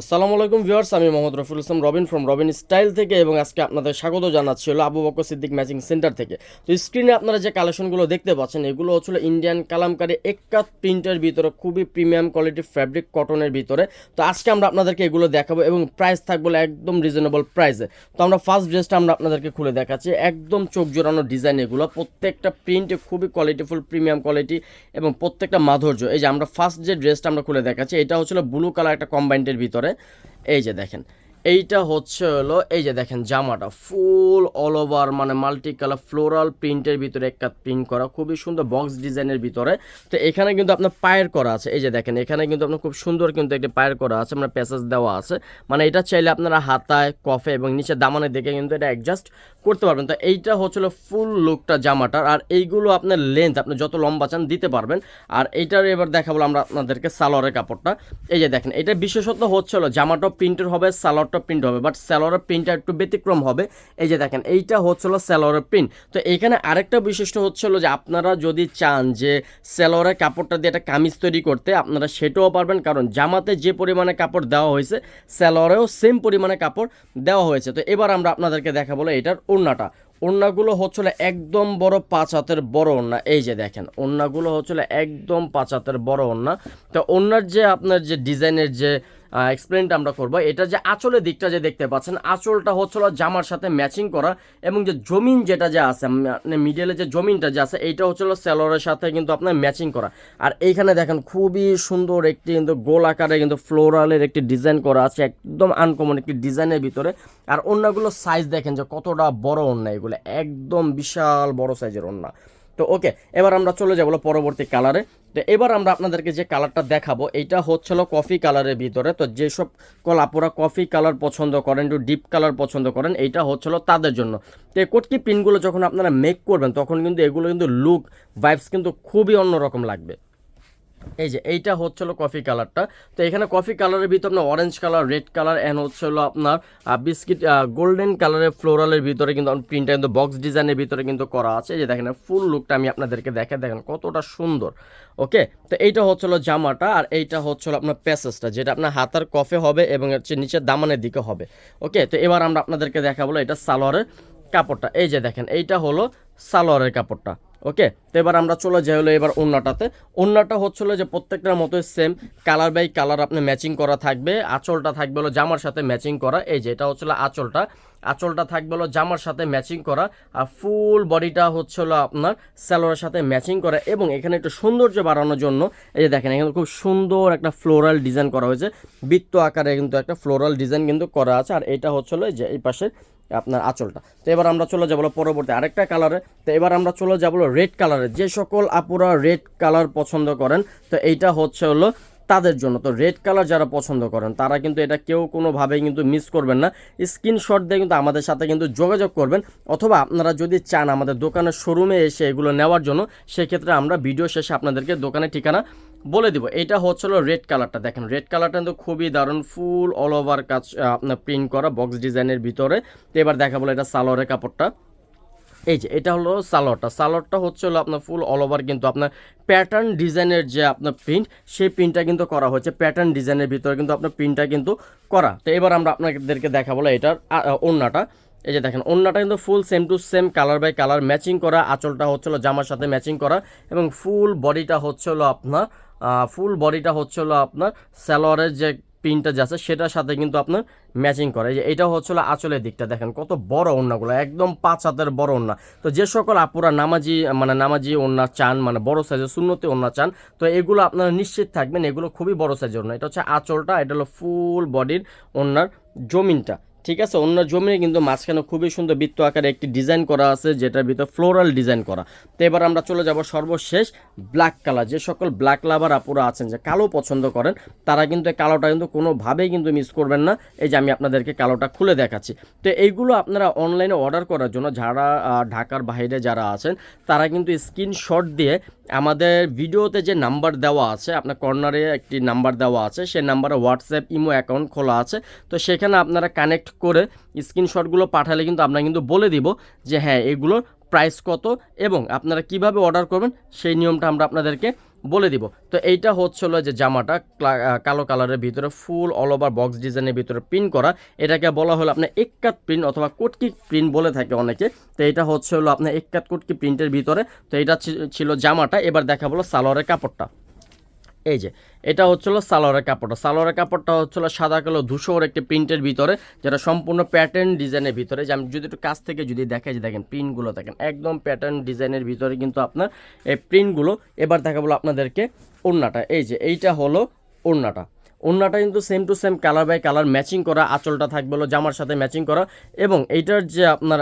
আসসালামু আলাইকুম ভিউয়ার্স, আমি মোহাম্মদ রফুল ইসলাম, রবিন ফ্রম রবিন স্টাইল থেকে এবং আজকে আপনাদের স্বাগত জানাচ্ছি হলো আবু বকর সিদ্দিক ম্যাচিং সেন্টার থেকে। তো স্ক্রিনে আপনারা যে কালেকশনগুলো দেখতে পাচ্ছেন, এগুলো হচ্ছিল ইন্ডিয়ান কালামকারি এক্কাত প্রিন্টের ভিতরে, খুবই প্রিমিয়াম কোয়ালিটি ফ্যাব্রিক কটনের ভিতরে। তো আজকে আমরা আপনাদেরকে এগুলো দেখাবো এবং প্রাইস থাকবে একদম রিজনেবল প্রাইসে তো আমরা ফার্স্ট ড্রেসটা আমরা আপনাদেরকে খুলে দেখাচ্ছি, একদম চোখ জোড়ানো ডিজাইন এগুলো। প্রত্যেকটা প্রিন্টে খুবই কোয়ালিটিফুল প্রিমিয়াম কোয়ালিটি এবং প্রত্যেকটা মাধুর্য। এই যে আমরা ফার্স্ট যে ড্রেসটা আমরা খুলে দেখাচ্ছি, এটা হচ্ছিল ব্লু কালার একটা কম্বাইন্ডের ভিতরে। এই যে দেখেন এইটা হচ্ছে হলো, এই যে দেখেন জামাটা ফুল অল ওভার মানে মাল্টি কালার ফ্লোরাল প্রিন্টের ভিতরে একটা প্রিন্ট করা, খুবই সুন্দর বক্স ডিজাইনের ভিতরে। তো এখানে কিন্তু আপনার পায়ের করা আছে, এই যে দেখেন, এখানে কিন্তু আপনার খুব সুন্দর কিন্তু একটি পায়ের করা আছে আপনার প্যাসেজ দেওয়া আছে। মানে এটা চাইলে আপনারা হাতায়, কফে এবং নিচে দামানে দেখে কিন্তু এটা অ্যাডজাস্ট করতে পারবেন। তো এইটা হচ্ছিল ফুল লুকটা জামাটার, আর এইগুলো আপনার লেন্থ আপনি যত লম্বা চান দিতে পারবেন। আর এইটার এবার দেখাবো আমরা আপনাদেরকে সালোয়ারের কাপড়টা। এই যে দেখেন, এটা বিশেষত হচ্ছিল জামাটাও প্রিন্টের হবে সালোয়ারটা প্রিন্ট হবে বাট সালোয়ারের প্রিন্টটা একটু ব্যতিক্রম হবে। এই যে দেখেন, এইটা হচ্ছিল সালোয়ারের প্রিন্ট তো এখানে আরেকটা বিশিষ্ট হচ্ছিল যে আপনারা যদি চান যে সালোয়ারের কাপড়টা দিয়ে একটা কামিজ তৈরি করতে, আপনারা সেটাও পারবেন, কারণ জামাতে যে পরিমাণে কাপড় দেওয়া হয়েছে সালোয়ারেও সেম পরিমাণে কাপড় দেওয়া হয়েছে। তো এবার আমরা আপনাদেরকে দেখাবো এটার ওড়নাটা। ওড়নাগুলো হচ্ছিল একদম বড় পাঁচ হাতের বড় ওড়না। এই যে দেখেন, ওড়নাগুলো হচ্ছিল একদম পাঁচ হাতের বড় ওড়না। তো ওড়নার যে আপনার যে ডিজাইনের যে এক্সপ্লেনটা আমরা করব। এটা যে আঁচলের দিকটা যে দেখতে পাচ্ছেন, আঁচলটা হচ্ছিল জামার সাথে ম্যাচিং করা এবং যে জমিন যেটা যে আছে মানে মিডলে যে জমিনটা যে আছে, এইটা হচ্ছিল স্যালোরের সাথে কিন্তু আপনার ম্যাচিং করা। আর এইখানে দেখেন খুবই সুন্দর একটি কিন্তু গোল আকারে কিন্তু ফ্লোরালের একটি ডিজাইন করা আছে, একদম আনকমন একটি ডিজাইনের ভিতরে। আর অন্যগুলো সাইজ দেখেন যে কতটা বড় অন্য এগুলো, একদম বিশাল বড় সাইজের ওন্না তো ওকে, এবার আমরা চলে যাব পরবর্তী কালারে তো এবার আমরা আপনাদেরকে যে কালারটা দেখাবো, এইটা হচ্ছিল কফি কালারের ভিতরে। তো যেসব কল আপুরা কফি কালার পছন্দ করেন, একটু ডিপ কালার পছন্দ করেন, এইটা হচ্ছিল তাদের জন্য। তো এই কোটকি পিনগুলো যখন আপনারা মেক করবেন, তখন কিন্তু এগুলো কিন্তু লুক ভাইবস কিন্তু খুবই অন্যরকম লাগবে। এই যে, এইটা হচ্ছিল কফি কালারটা তো এখানে কফি কালারের ভিতরে আপনার orange colour red colour and হচ্ছিল আপনার বিস্কিট গোল্ডেন কালারের ফ্লোরালের ভিতরে কিন্তু প্রিন্টটা কিন্তু বক্স ডিজাইনের ভিতরে কিন্তু করা আছে। যে দেখেন ফুল লুকটা আমি আপনাদেরকে দেখে দেখেন কতটা সুন্দর। ওকে তো এইটা হচ্ছিল জামাটা, আর এইটা হচ্ছিল আপনার প্যাসেসটা যেটা আপনার হাতার কফে হবে এবং হচ্ছে নিচে দামানের দিকে হবে। ওকে তো এবার আমরা আপনাদেরকে দেখাবো এটা সালোয়ারের কাপড়টা। এই যে দেখেন, এইটা হলো সালোয়ারের কাপড়টা। ওকে? তো এবার আমরা চলে যাই হলো এবার ওন্নাটাতে ওন্নাটা হচ্ছিল যে প্রত্যেকটার মতোই সেম কালার বাই কালার আপনি ম্যাচিং করা থাকবে। আঁচলটা থাকবে হলো জামার সাথে ম্যাচিং করা। এই যে, এটা হচ্ছিল আঁচলটা। আঁচলটা থাকবে হলো জামার সাথে ম্যাচিং করা। আর ফুল বডিটা হচ্ছে হলো আপনার স্যালোয়ারের সাথে ম্যাচিং করা এবং এখানে একটু সৌন্দর্য বাড়ানোর জন্য এই যে দেখেন, এখানে খুব সুন্দর একটা ফ্লোরাল ডিজাইন করা হয়েছে। বৃত্ত আকারে কিন্তু একটা ফ্লোরাল ডিজাইন কিন্তু করা আছে। আর এটা হচ্ছে হলো যে, এই পাশে আপনার আঁচলটা। তো এবার আমরা চলে যাব পরবর্তী আরেকটা কালারে তো এবার আমরা চলে যাব রেড কালারে যে সকল আপুরা রেড কালার পছন্দ করেন, তো এইটা হচ্ছে হলো তাদের জন্য। তো রেড কালার যারা পছন্দ করেন, তারা কিন্তু এটা কেউ কোনোভাবেই কিন্তু মিস করবেন না। স্ক্রিনশট দিয়ে কিন্তু আমাদের সাথে কিন্তু যোগাযোগ করবেন। অথবা আপনারা যদি চান আমাদের দোকানের শোরুমে এসে এগুলো নেওয়ার জন্য, সেক্ষেত্রে আমরা ভিডিও শেষে আপনাদেরকে দোকানের ঠিকানা বলে দিব এটা হচ্ছিল রেড কালারটা দেখেন রেড কালারটা কিন্তু খুবই দারুণ ফুল অল ওভার কাজ আপনার প্রিন্ট করা বক্স ডিজাইনের ভিতরে। তো এবার দেখা বলো এটা সালোয়ারের কাপড়টা। এই যে, এটা হলো সালোয়ারটা। সালোয়ারটা হচ্ছে হলো আপনার ফুল অল ওভার কিন্তু আপনার প্যাটার্ন ডিজাইনের যে আপনার প্রিন্ট সেই প্রিন্টটা কিন্তু করা হয়েছে। প্যাটার্ন ডিজাইনের ভিতরে কিন্তু আপনার প্রিন্টটা কিন্তু করা। তো এবার আমরা আপনাদেরকে দেখাবো এটার ওড়নাটা। এই যে দেখেন, ওড়নাটা কিন্তু full same to same colour by colour matching করা। আঁচলটা হচ্ছিল জামার সাথে ম্যাচিং করা। এবং ফুল বডিটা হচ্ছিল আপনার ফুল বডিটা হচ্ছিল আপনার সালোয়ারের যে প্রিন্টটা যে আছে, সেটার সাথে কিন্তু আপনার ম্যাচিং করে। যে এটা হচ্ছিল আঁচলের দিকটা, দেখেন কত বড় ওড়নাগুলো একদম পাঁচ হাতের বড় ওড়না তো যে সকল আপুরা নামাজি মানে নামাজি ওড়না চান মানে বড় সাইজের শূন্যতে ওড়না চান, তো এগুলো আপনারা নিশ্চিত থাকবেন, এগুলো খুবই বড় সাইজের ওড়না এটা হচ্ছে আঁচলটা, এটা হলো ফুল বডির ওড়নার জমিনটা। ঠিক আছে অন্য জমিনে কিন্তু মাঝখানে খুবই সুন্দর বৃত্ত আকারে একটি ডিজাইন করা আছে, যেটার ভিতর ফ্লোরাল ডিজাইন করা। তো এবার আমরা চলে যাব সর্বশেষ ব্ল্যাক কালার। যে সকল ব্ল্যাক লাভার আপুরা আছেন, যে কালো পছন্দ করেন, তারা কিন্তু কালোটা কিন্তু কোনোভাবেই কিন্তু মিস করবেন না। এই যে আমি আপনাদেরকে কালোটা খুলে দেখাচ্ছি। তো এইগুলো আপনারা অনলাইনে অর্ডার করার জন্য যারা ঢাকার বাইরে যারা আছেন, তারা কিন্তু স্ক্রিনশট দিয়ে আমাদের ভিডিওতে যে নাম্বার দেওয়া আছে, আপনার কর্নারে একটি নাম্বার দেওয়া আছে, সেই নাম্বারে হোয়াটসঅ্যাপ ইমো অ্যাকাউন্ট খোলা আছে। তো সেখানে আপনারা কানেক্ট করে স্ক্রিনশটগুলো পাঠালে কিন্তু আমরা কিন্তু বলে দিব যে হ্যাঁ এগুলোর প্রাইস কত এবং আপনারা কীভাবে অর্ডার করবেন, সেই নিয়মটা আমরা আপনাদেরকে বলে দিব। তো এইটা হচ্ছিল যে জামাটা কালো কালারের ভিতরে ফুল অল ওভার বক্স ডিজাইনের ভিতরে প্রিন্ট করা। এটাকে বলা হলো আপনার এক্কাত প্রিন্ট অথবা কোটকি প্রিন্ট বলে থাকে অনেকে। তো এটা হচ্ছে হলো আপনার এক্কাত কোটকি প্রিন্টের ভিতরে। তো এটা ছিল জামাটা। এবার দেখা বলো সালোয়ারের কাপড়টা। এই যে, এটা হচ্ছিল সালোয়ারের কাপড়টা। সালোয়ারের কাপড়টা হচ্ছিল সাদা কালো ধূসর একটি প্রিন্টের ভিতরে, যেটা সম্পূর্ণ প্যাটার্ন ডিজাইনের ভিতরে। যে আমি যদি একটু কাছ থেকে যদি দেখাই যে দেখেন প্রিন্টগুলো দেখেন, একদম প্যাটার্ন ডিজাইনের ভিতরে কিন্তু আপনার এই প্রিন্টগুলো এবার দেখা বলো আপনাদেরকে ওড়নাটা। এই যে, এইটা হলো ওড়নাটা। ওড়নাটা কিন্তু same to same colour by colour matching করা, আঁচলটা থাকবে হলো জামার সাথে ম্যাচিং করা এবং এইটার যে আপনার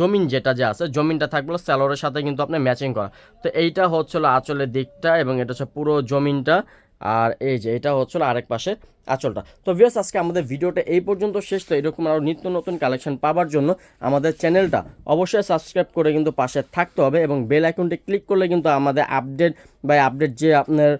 জমিন যেটা যে আছে, জমিনটা থাকবে হলো স্যালোরের সাথে কিন্তু আপনি ম্যাচিং করা। তো এইটা হচ্ছিল আঁচলের দিকটা এবং এটা হচ্ছে পুরো জমিনটা। আর এই যে, এটা হচ্ছিল আরেক পাশে আঁচলটা। তো ভিউস আজকে আমাদের ভিডিওটা এই পর্যন্ত শেষ। তো এরকম আরও নিত্য নতুন কালেকশন পাওয়ার জন্য আমাদের চ্যানেলটা অবশ্যই সাবস্ক্রাইব করে কিন্তু পাশে থাকতে হবে এবং বেল আইকনটি ক্লিক করলে কিন্তু আমাদের আপডেট বা আপডেট যে আপনার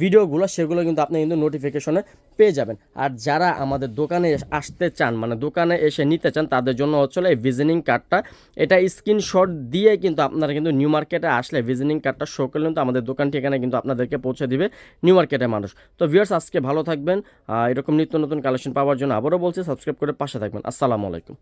ভিডিওগুলো সেগুলো কিন্তু আপনি কিন্তু নোটিফিকেশনে পেয়ে যাবেন। আর যারা আমাদের দোকানে আসতে চান মানে দোকানে এসে নিতে চান, তাদের জন্য হচ্ছে এই ভিজিটিং কার্ডটা এটা স্ক্রিনশট দিয়ে কিন্তু আপনারা কিন্তু নিউ মার্কেটে আসলে ভিজিটিং কার্ডটা শো করলে কিন্তু আমাদের দোকান ঠিকানা কিন্তু আপনাদেরকে পৌঁছে দিবে নিউ মার্কেটের মানুষ। তো ভিউয়ার্স আজকে ভালো থাকবেন। এরকম নিত্য নতুন কালেকশন পাওয়ার জন্য আবারও বলছি সাবস্ক্রাইব করে পাশে থাকবেন। আসসালামু আলাইকুম।